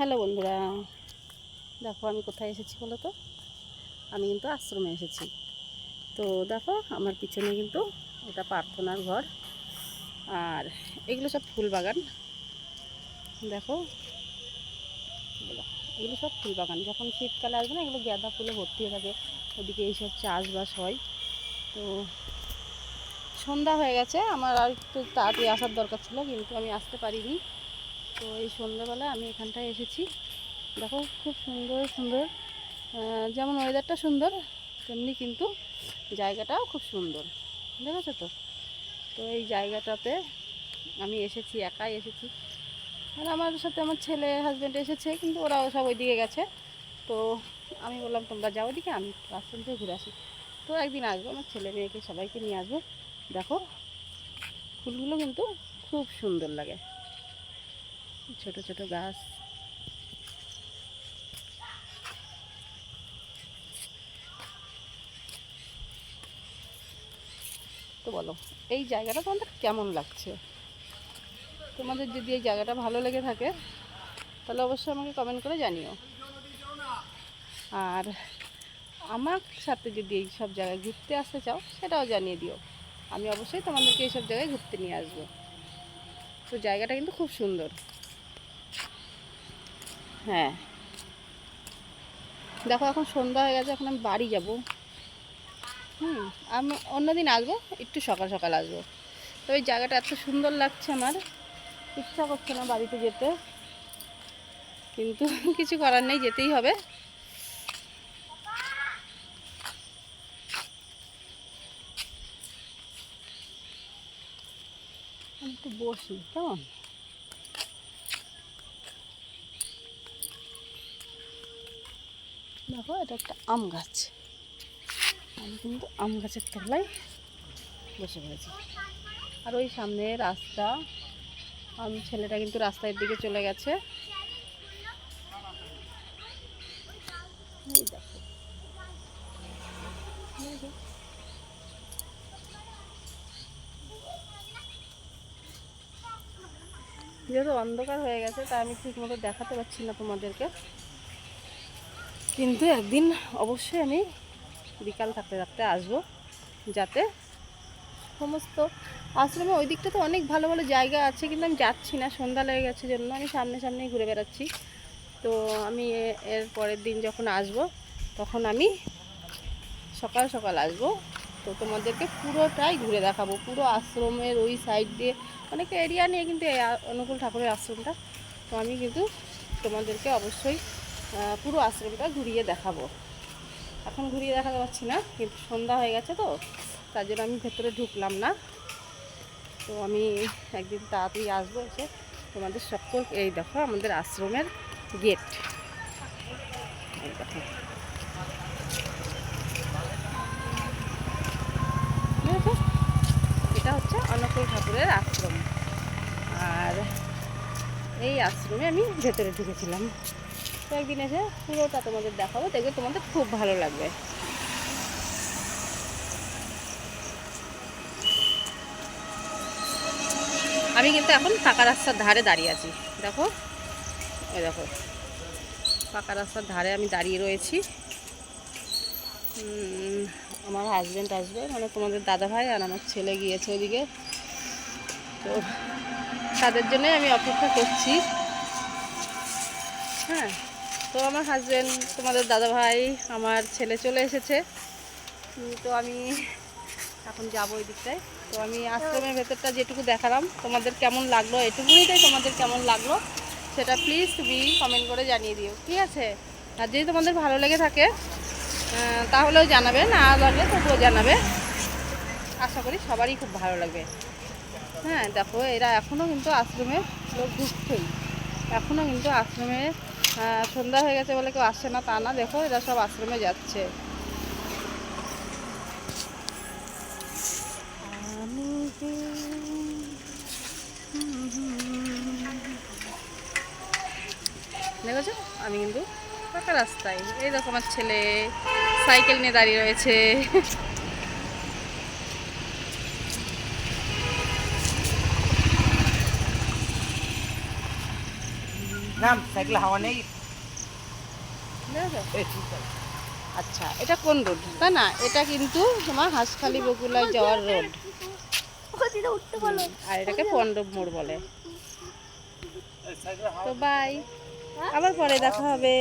Hello বন্ধুরা, দেখো আমি কোথায় এসেছি বলো তো? আমি কিন্তু আশ্রমে এসেছি। তো দেখো, আমার পিছনে কিন্তু এটা প্রার্থনার ঘর। আর এগুলো সব ফুল বাগান। দেখো, এগুলো সব ফুল বাগান। যখন শীতকালে আসবে না, এগুলো গাঁদা ফুলে ভর্তি হয়ে থাকে। ওদিকে এইসব চাষবাস হয়। তো সন্ধ্যা হয়ে গেছে, আমার আর একটু তাড়াতাড়ি আসার দরকার ছিল, কিন্তু আমি আসতে পারিনি। তো এই সন্ধ্যাবেলায় আমি এখানটায় এসেছি। দেখো, খুব সুন্দর সুন্দর। যেমন ওয়েদারটা সুন্দর, তেমনি কিন্তু জায়গাটাও খুব সুন্দর। দেখেছ তো? তো এই জায়গাটাতে আমি এসেছি, একাই এসেছি। আর আমার সাথে আমার ছেলে হাজব্যান্ড এসেছে, কিন্তু ওরাও সব ওইদিকে গেছে। তো আমি বললাম, তোমরা যাও ওদিকে আমি রাস্তান থেকে ঘুরে আসি। তো একদিন আসব, আমার ছেলে মেয়েকে সবাইকে নিয়ে আসব। দেখো, ফুলগুলো কিন্তু খুব সুন্দর লাগে। ছোট ছোট গাছ। তো বলো, এই জায়গাটা তোমাদের কেমন লাগছে? তোমাদের যদি এই জায়গাটা ভালো লেগে থাকে, তাহলে অবশ্যই আমাকে কমেন্ট করে জানিও। আর আমার সাথে যদি এই সব জায়গায় ঘুরতে আসতে চাও, সেটাও জানিয়ে দিও। আমি অবশ্যই তোমাদেরকে এইসব জায়গায় ঘুরতে নিয়ে আসব। তো জায়গাটা কিন্তু খুব সুন্দর। হ্যাঁ। দেখো, এখন সন্ধ্যা হয়ে গেছে, এখন আমি বাড়ি যাব। হুম, আমি অন্যদিন আসব, একটু সকাল সকাল আসব। তো ওই জায়গাটা এত সুন্দর লাগছে আমার। ইচ্ছা করছে না বাড়িতে যেতে। কিন্তু কিছু করার নেই, যেতেই হবে। একটু বসি, কেমন? দেখো, এটা একটা আম গাছ। আমি কিন্তু আম গাছের তলায় বসে পড়েছি। আর ওই সামনে রাস্তা। আমি ছেলেটা কিন্তু রাস্তার দিকে চলে গেছে। যেহেতু অন্ধকার হয়ে গেছে, তা আমি ঠিক মতো দেখাতে পারছি না তোমাদেরকে। কিন্তু একদিন অবশ্যই আমি বিকাল থাকতে থাকতে আসব, যাতে সমস্ত আশ্রমে ওই দিকটা তো অনেক ভালো ভালো জায়গা আছে, কিন্তু আমি যাচ্ছি না, সন্ধ্যা লেগে গেছে জন্য আমি সামনে সামনেই ঘুরে বেড়াচ্ছি। তো আমি এর পরের দিন যখন আসব, তখন আমি সকাল সকাল আসব। তো তোমাদেরকে পুরোটাই ঘুরে দেখাবো, পুরো আশ্রমের ওই সাইড দিয়ে অনেক এরিয়া নিয়ে কিন্তু অনুকূল ঠাকুরের আশ্রমটা। তো আমি কিন্তু তোমাদেরকে অবশ্যই পুরো আশ্রমটা ঘুরিয়ে দেখাবো। এখন ঘুরিয়ে দেখাতে পারছি না, কিন্তু সন্ধ্যা হয়ে গেছে তো, তার জন্য আমি ভেতরে ঢুকলাম না। তো আমি একদিন তাড়াতাড়ি আসব এসে তোমাদের সকল, এই দেখো আমাদের আশ্রমের গেট এটা হচ্ছে অন্নপূর্ণ ঠাকুরের আশ্রম। আর এই আশ্রমে আমি ভেতরে ঢুকেছিলাম। তো একদিন এসে পুরোটা তোমাদের দেখাবো, দেখবে তোমাদের খুব ভালো লাগবে। আমি কিন্তু এখন পাকা রাস্তার ধারে দাঁড়িয়ে আছি, দেখো। এই দেখো পাকা রাস্তার ধারে আমি দাঁড়িয়ে রয়েছি। আমার হাজব্যান্ড আসবে মানে তোমাদের দাদা ভাই আর আমার ছেলে গিয়েছে ওইদিকে তো তাদের জন্যই আমি অপেক্ষা করছি। হ্যাঁ। তো আমার হাজব্যান্ড তোমাদের দাদা ভাই আমার ছেলে চলে এসেছে। তো আমি এখন যাব ওই দিকটায়। তো আমি আশ্রমের ভেতরটা যেটুকু দেখালাম, তোমাদের কেমন লাগল, এটুকুনিটাই তোমাদের কেমন লাগল, সেটা প্লিজ তুমি কমেন্ট করে জানিয়ে দিও। ঠিক আছে? আর যদি তোমাদের ভালো লেগে থাকে তাহলেও জানাবে, না লাগলে তবুও জানাবে। আশা করি সবারই খুব ভালো লাগবে। হ্যাঁ দেখো, এরা এখনও কিন্তু আশ্রমে লোক ঢুকছেই। এখনও কিন্তু আশ্রমে সন্ধ্যা হয়ে গেছে বলে কেউ আসছে না, তা না, দেখো এরা সব আশ্রমে যাচ্ছে। দেখেছ? আমি কিন্তু ফাঁকা রাস্তায়। এই দেখো আমার ছেলে, সাইকেল নিয়ে দাঁড়িয়ে রয়েছে। নাম সাইকেল হাওয়া নেই। আচ্ছা এটা কোন রোড? তাই না এটা কিন্তু তোমার হাঁসখালি বকুলায় যাওয়ার রোড। আর এটাকে পণ্ডব মোড় বলে। তো বাই আবার পরে দেখা হবে।